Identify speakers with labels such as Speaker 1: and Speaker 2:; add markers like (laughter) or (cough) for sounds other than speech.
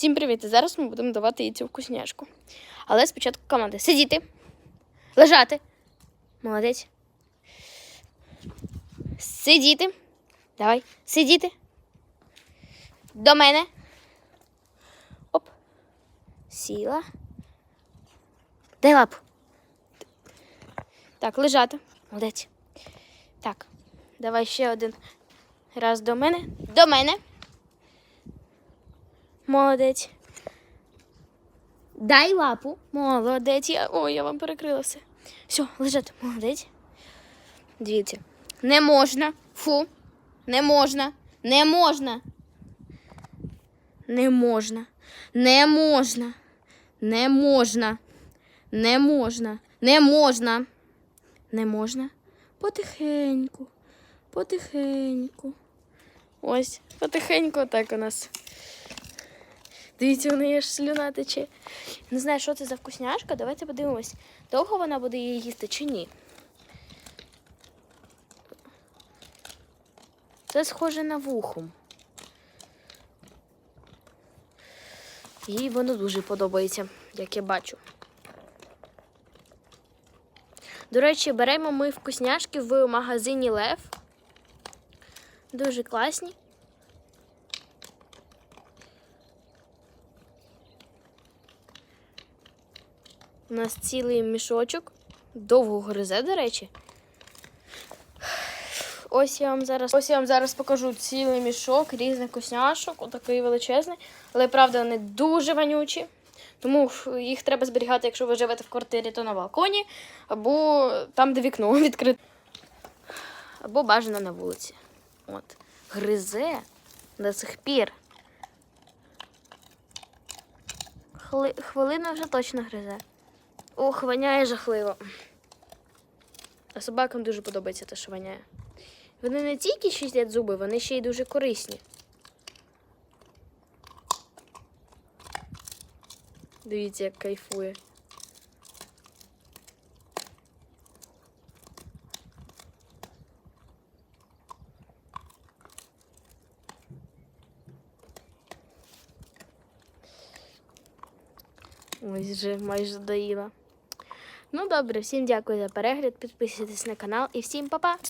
Speaker 1: Всім привіт! Зараз ми будемо давати їй цю вкусняшку. Але спочатку команди. Сидіти. Лежати. Молодець. Сидіти. Давай. Сидіти. До мене. Оп. Сіла. Дай лапу. Так, лежати. Молодець. Так. Давай ще один раз до мене. До мене. Молодець. Дай лапу. Молодець. Я... Ой, я вам перекрила все. Все, лежать, молодець. Дивіться. Не можна. Фу, не можна. Не можна. Не можна. Не можна. Не можна. Не можна. Не можна. Не можна. Потихеньку. Потихеньку. Ось, потихеньку так у нас. Дивіться, у неї аж слюна тече. Не знаю, що це за вкусняшка. Давайте подивимось, довго вона буде її їсти чи ні. Це схоже на вухум. Їй воно дуже подобається, як я бачу. До речі, беремо ми вкусняшки в магазині Лев. Дуже класні. У нас цілий мішочок. Довго гризе, до речі. Ось я вам зараз ось я вам зараз покажу цілий мішок різних косняшок, отакий величезний. Але правда, вони дуже вонючі. Тому їх треба зберігати, якщо ви живете в квартирі, то на балконі, або там, де вікно (laughs) відкрите. Або бажано на вулиці. От. Гризе до сих пір. Хвилина вже точно гризе. Ох, воняє жахливо. А собакам дуже подобається те, що воняє. Вони не тільки чистять зуби, вони ще й дуже корисні. Дивіться, як кайфує. Ось вже майже доїла. Ну добре, всім дякую за перегляд. Підписуйтесь на канал і всім па-па!